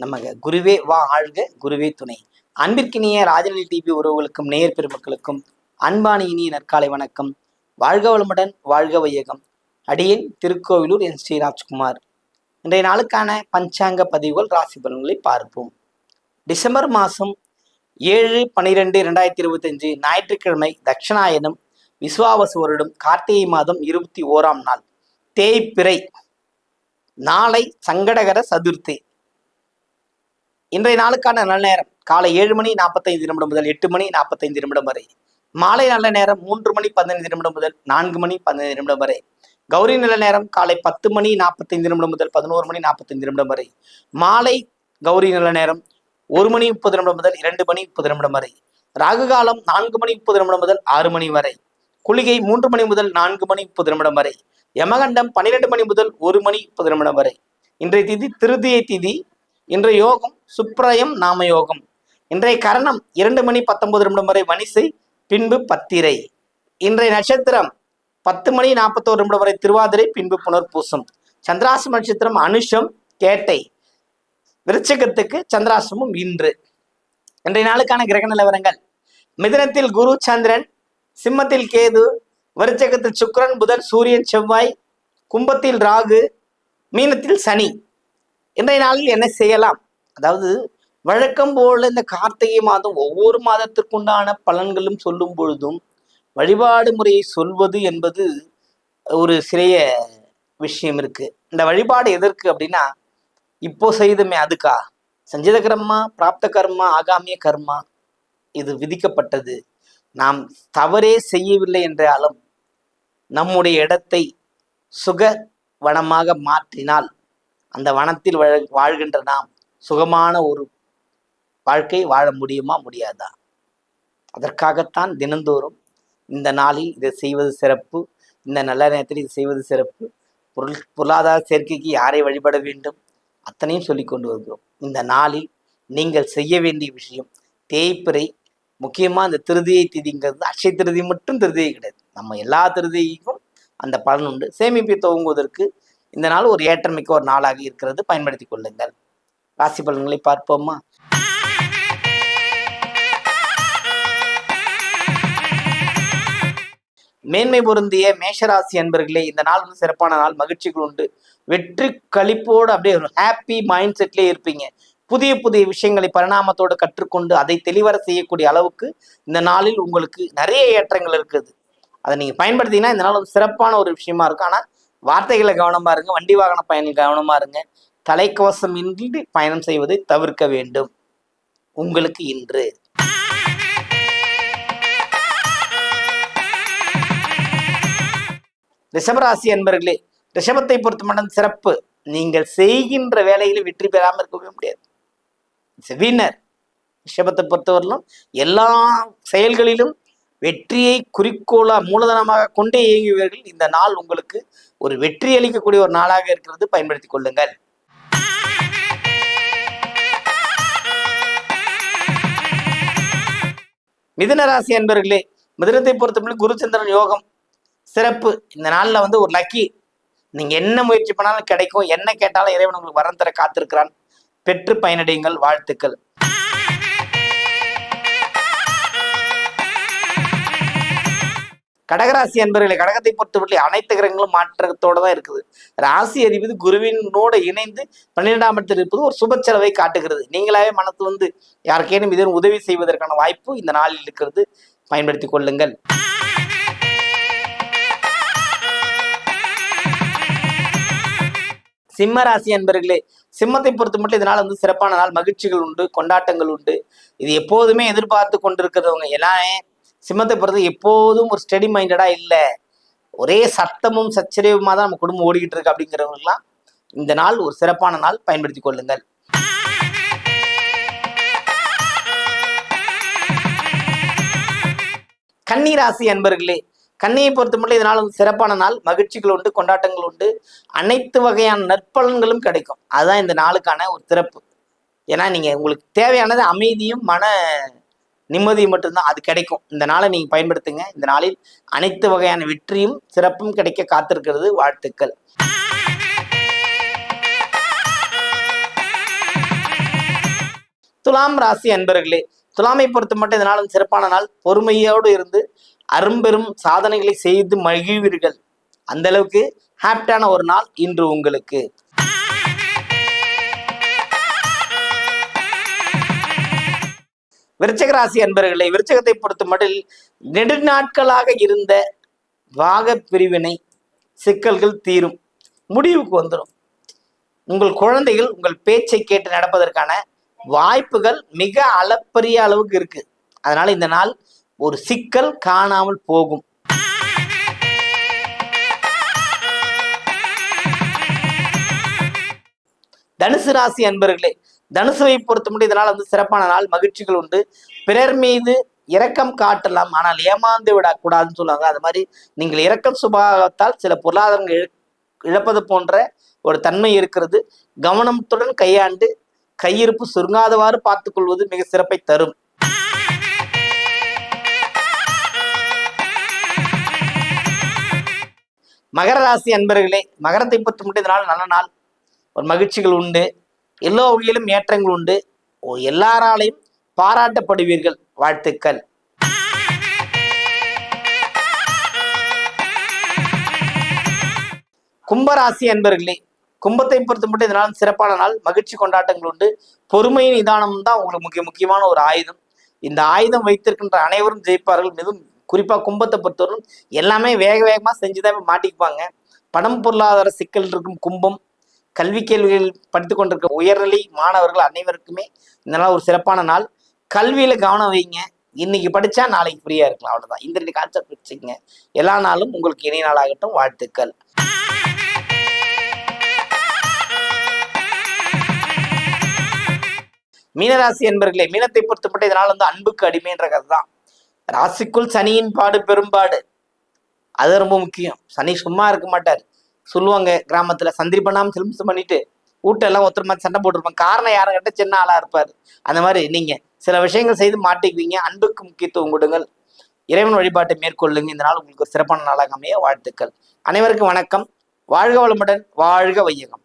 நமக. குருவே வா ஆழ்க குருவே துணை. அன்பிற்கினிய ராஜநிலை டிவி உறவுகளுக்கும் நேயர் பெருமக்களுக்கும் அன்பான இனிய நற்காலை வணக்கம். வாழ்க வளமுடன் வாழ்க வையகம். அடியேன் திருக்கோவிலூர் என் ஸ்ரீராஜ்குமார். இன்றைய நாளுக்கான பஞ்சாங்க பதிவுகள் ராசி பலன்களை பார்ப்போம். டிசம்பர் மாதம் ஏழு பனிரெண்டு ரெண்டாயிரத்தி இருபத்தஞ்சு ஞாயிற்றுக்கிழமை தட்சிணாயனம் விசுவாவசு வருடம் கார்த்திகை மாதம் இருபத்தி ஓராம் நாள். தேய்பிறை. நாளை சங்கடகர சதுர்த்தி. இன்றைய நாளுக்கான நல்ல நேரம். காலை ஏழு மணி நாற்பத்தைந்து நிமிடம் முதல் எட்டு மணி நாற்பத்தைந்து நிமிடம் வரை. மாலை நல்ல நேரம் மூன்று மணி பதினைந்து நிமிடம் முதல் நான்கு மணி பதினைந்து நிமிடம் வரை. கௌரி நல்ல நேரம் காலை பத்து மணி நாற்பத்தைந்து நிமிடம் முதல் பதினோரு மணி நாற்பத்தைந்து நிமிடம் வரை. மாலை கௌரி நல்ல நேரம் ஒரு மணி முப்பது நிமிடம் முதல் இரண்டு மணி முப்பது நிமிடம் வரை. ராகு காலம் நான்கு மணி முப்பது நிமிடம் முதல் ஆறு மணி வரை. குளிகை மூன்று மணி முதல் நான்கு மணி முப்பது நிமிடம் வரை. யமகண்டம் பன்னிரெண்டு மணி முதல் ஒரு மணி முப்பது நிமிடம் வரை. இன்றைய திதி திருதியை திதி இன்றைய யோகம் சுப்ரயம் நாம யோகம். இன்றைய கரணம் இரண்டு மணி பத்தொன்பது நிமிடம் வரை வனிசை பின்பு பத்திரை. இன்றைய நட்சத்திரம் பத்து மணி நாற்பத்தோரு நிமிடம் வரை திருவாதிரை பின்பு புனர்பூசம். சந்திராசம் நட்சத்திரம் அனுஷம் கேட்டை. விருச்சகத்துக்கு சந்திராசமும் இன்று. இன்றைய நாளுக்கான கிரக நிலவரங்கள். மிதனத்தில் குரு சந்திரன் சிம்மத்தில் கேது விருச்சகத்தில் சுக்கிரன் புதன் சூரியன் செவ்வாய் கும்பத்தில் ராகு மீனத்தில் சனி. இன்றைய நாளில் என்ன செய்யலாம்? அதாவது வழக்கம் போல இந்த கார்த்திகை மாதம் ஒவ்வொரு மாதத்திற்குண்டான பலன்களும் சொல்லும் பொழுதும் வழிபாடு முறையை சொல்வது என்பது ஒரு சிறிய விஷயம் இருக்கு. இந்த வழிபாடு எதற்கு அப்படின்னா இப்போ செய்துமே அதுக்கா? சஞ்சித கர்மா பிராப்த கர்மா ஆகாமிய கர்மா இது விதிக்கப்பட்டது. நாம் தவறே செய்யவில்லை என்றாலும் நம்முடைய இடத்தை சுக வனமாக மாற்றினால் அந்த வனத்தில் வாழ வாழ்கின்ற நாம் சுகமான ஒரு வாழ்க்கை வாழ முடியுமா முடியாதா? அதற்காகத்தான் தினந்தோறும் இந்த நாளில் இதை செய்வது சிறப்பு இந்த நல்ல நேரத்தில் இதை செய்வது சிறப்பு. பொருள் பொருளாதார சேர்க்கைக்கு யாரை வழிபட வேண்டும்? அத்தனையும் சொல்லி கொண்டு வருகிறோம். இந்த நாளில் நீங்கள் செய்ய வேண்டிய விஷயம் தேய்ப்பிறை முக்கியமாக இந்த திருதியை திதிங்கிறது. அக்ஷய திருதி மட்டும் திருதியை கிடையாது. நம்ம எல்லா திருதிக்கும் அந்த பலன் உண்டு. சேமிப்பை துவங்குவதற்கு இந்த நாள் ஒரு ஏற்றமிக்க ஒரு நாளாக இருக்கிறது. பயன்படுத்தி கொள்ளுங்கள். ராசி பலன்களை பார்ப்போமா? மேன்மை பொருந்திய மேஷராசி அன்பர்களே இந்த நாள் வந்து சிறப்பான நாள். மகிழ்ச்சிகள் உண்டு. வெற்றி கழிப்போடு அப்படியே ஒரு ஹாப்பி மைண்ட் செட்லேயே இருப்பீங்க. புதிய புதிய விஷயங்களை பரிணாமத்தோடு கற்றுக்கொண்டு அதை தெளிவர செய்யக்கூடிய அளவுக்கு இந்த நாளில் உங்களுக்கு நிறைய ஏற்றங்கள் இருக்குது. அதை நீங்கள் பயன்படுத்திங்கன்னா இந்த நாள் வந்து சிறப்பான ஒரு விஷயமா இருக்கும். ஆனால் வார்த்தைகளை கவனமாக இருங்க வண்டி வாகன பயணம் கவனமாக இருங்க. தலைக்கவசம் இன்றி பயணம் செய்வதை தவிர்க்க வேண்டும். உங்களுக்கு இன்று. ரிஷபராசி அன்பர்களே ரிஷபத்தை பொறுத்த மட்டும் சிறப்பு. நீங்கள் செய்கின்ற வேலையில வெற்றி பெறாமல் இருக்கவே முடியாது. வினர் ரிஷபத்தை பொறுத்தவரையிலும் எல்லா செயல்களிலும் வெற்றியை குறிக்கோளா மூலதனமாக கொண்டே இயங்குவீர்கள். இந்த நாள் உங்களுக்கு ஒரு வெற்றி அளிக்கக்கூடிய ஒரு நாளாக இருக்கிறது. பயன்படுத்திக் கொள்ளுங்கள். மிதுனராசி அன்பர்களே மிதுனத்தை பொறுத்தவரை குருச்சந்திரன் யோகம் சிறப்பு. இந்த நாளில் வந்து ஒரு லக்கி. நீங்கள் என்ன முயற்சி பண்ணாலும் கிடைக்கும். என்ன கேட்டாலும் இறைவன் உங்களுக்கு வரம் தர காத்திருக்கிறான். பெற்று பயனடையுங்கள். வாழ்த்துக்கள். கடகராசி என்பர்களை கடகத்தை பொறுத்தவரை அனைத்து கிரகங்களும் மாற்றத்தோடு தான் இருக்குது. ராசி அதிபதி குருவினோடு இணைந்து பன்னிரெண்டாம் இடத்தில் இருப்பது ஒரு சுப செலவை காட்டுகிறது. நீங்களாவே மனசு வந்து யாருக்கேனும் இதன் உதவி செய்வதற்கான வாய்ப்பு இந்த நாளில் இருக்கிறது. பயன்படுத்திக் கொள்ளுங்கள். சிம்ம ராசி அன்பர்களே சிம்மத்தை பொறுத்த மட்டும் இதனால் வந்து சிறப்பான நாள். மகிழ்ச்சிகள் உண்டு கொண்டாட்டங்கள் உண்டு. இது எப்போதுமே எதிர்பார்த்து கொண்டிருக்கிறவங்க எல்லாமே சிம்மத்தை பொறுத்து எப்போதும் ஒரு ஸ்டடி மைண்டடாக இல்லை. ஒரே சத்தமும் சச்சரியமாக தான் நம்ம குடும்பம் ஓடிக்கிட்டு இருக்கு அப்படிங்கிறவங்களுக்குலாம் இந்த நாள் ஒரு சிறப்பான நாள். பயன்படுத்தி கொள்ளுங்கள். கன்னிராசி அன்பர்களே கண்ணியை பொறுத்த மட்டும் இதனால் சிறப்பான நாள். மகிழ்ச்சிகள் உண்டு கொண்டாட்டங்கள் உண்டு. அனைத்து வகையான நற்பலன்களும் கிடைக்கும். அதுதான் இந்த நாளுக்கான ஒரு சிறப்பு. ஏன்னா நீங்கள் உங்களுக்கு தேவையானது அமைதியும் மன நிம்மதி மட்டும்தான் அது கிடைக்கும். இந்த நாளை நீங்கள் பயன்படுத்துங்க. இந்த நாளில் அனைத்து வகையான வெற்றியும் சிறப்பும் கிடைக்க காத்திருக்கிறது வாழ்த்துக்கள். துலாம் ராசி அன்பர்களே துலாமை பொறுத்த மட்டும் இந்த நாளும் சிறப்பான நாள். பொறுமையோடு இருந்து அரும்பெரும் சாதனைகளை செய்து மகிழ்வீர்கள். அந்த அளவுக்கு ஹாப்டான ஒரு நாள் இன்று உங்களுக்கு. விருச்சகராசி ராசி விருச்சகத்தை பொறுத்த மட்டில் நெடுநாட்களாக இருந்த பாக பிரிவினை சிக்கல்கள் தீரும் முடிவுக்கு வந்துடும் உங்கள் குழந்தைகள் உங்கள் பேச்சை கேட்டு நடப்பதற்கான வாய்ப்புகள் மிக அளப்பரிய அளவுக்கு இருக்கு. அதனால இந்த நாள் ஒரு சிக்கல் காணாமல் போகும். தனுசு ராசி அன்பர்களே தனுசுவை பொறுத்த மட்டும் இதனால் வந்து சிறப்பான நாள் மகிழ்ச்சிகள் உண்டு. பிறர் மீது இரக்கம் காட்டலாம். ஆனால் ஏமாந்து விடக்கூடாதுன்னு சொல்லுவாங்க. அது மாதிரி நீங்கள் இரக்கம் சுபாவத்தால் சில பொருளாதாரங்கள் இழ- இழப்பது போன்ற ஒரு தன்மை இருக்கிறது. கவனத்துடன் கையாண்டு கையிருப்பு சுருங்காதவாறு பார்த்து கொள்வது மிக சிறப்பை தரும். மகர ராசி அன்பர்களே மகரத்தை பொறுத்த மட்டும் இந்த நாள் நல்ல நாள். ஒரு மகிழ்ச்சிகள் உண்டு. எல்லா வகையிலும் ஏற்றங்கள் உண்டு. ஓ எல்லாராலையும் பாராட்டப்படுவீர்கள். வாழ்த்துக்கள். கும்பராசி அன்பர்களே கும்பத்தை பொறுத்த மட்டும் இதனால் சிறப்பான நாள் மகிழ்ச்சி கொண்டாட்டங்கள் உண்டு. பொறுமையின் நிதானம் தான் உங்களுக்கு முக்கிய முக்கியமான ஒரு ஆயுதம். இந்த ஆயுதம் வைத்திருக்கின்ற அனைவரும் ஜெயிப்பார்கள். மிகவும் குறிப்பாக கும்பத்தை பொறுத்தவரைக்கும் எல்லாமே வேக வேகமாக செஞ்சுதான் மாட்டிக்குவாங்க. பணம் பொருளாதார சிக்கல் இருக்கும் கும்பம் கல்வி கேள்விகள் படித்து கொண்டிருக்க உயர்நிலை மாணவர்கள் அனைவருக்குமே இந்த நாள் ஒரு சிறப்பான நாள். கல்வியில கவனம் வைங்க. இன்னைக்கு படிச்சா நாளைக்கு ஃப்ரீயா இருக்கலாம். அவ்வளவுதான். இந்த ரெண்டு கான்செப்ட் வச்சுக்கங்க. எல்லா நாளும் உங்களுக்கு இணைய நாளாகட்டும். வாழ்த்துக்கள். மீனராசி என்பர்களே மீனத்தை பொறுத்தப்பட்ட இதனால் வந்து அன்புக்கு அடிமைன்ற கதை தான் ராசிக்குள் சனியின் பாடு பெரும்பாடு. அது ரொம்ப முக்கியம். சனி சும்மா இருக்க மாட்டார். சொல்லுவாங்க கிராமத்துல சந்திரி பண்ணாம சிலிம்ஸ் பண்ணிட்டு வீட்டெல்லாம் ஒருத்தர் மாதிரி சண்டை போட்டிருப்பாங்க காரணம் யாரும் கிட்ட சின்ன ஆளா இருப்பாரு. அந்த மாதிரி நீங்க சில விஷயங்கள் செய்து மாட்டிக்குவீங்க. அன்புக்கு முக்கியத்துவம் கொடுங்கள். இறைவன் வழிபாட்டை மேற்கொள்ளுங்க. இந்த நாள் உங்களுக்கு ஒரு சிறப்பான நாளாக அமைய வாழ்த்துக்கள். அனைவருக்கும் வணக்கம். வாழ்க வளமுடன். வாழ்க வையகம்.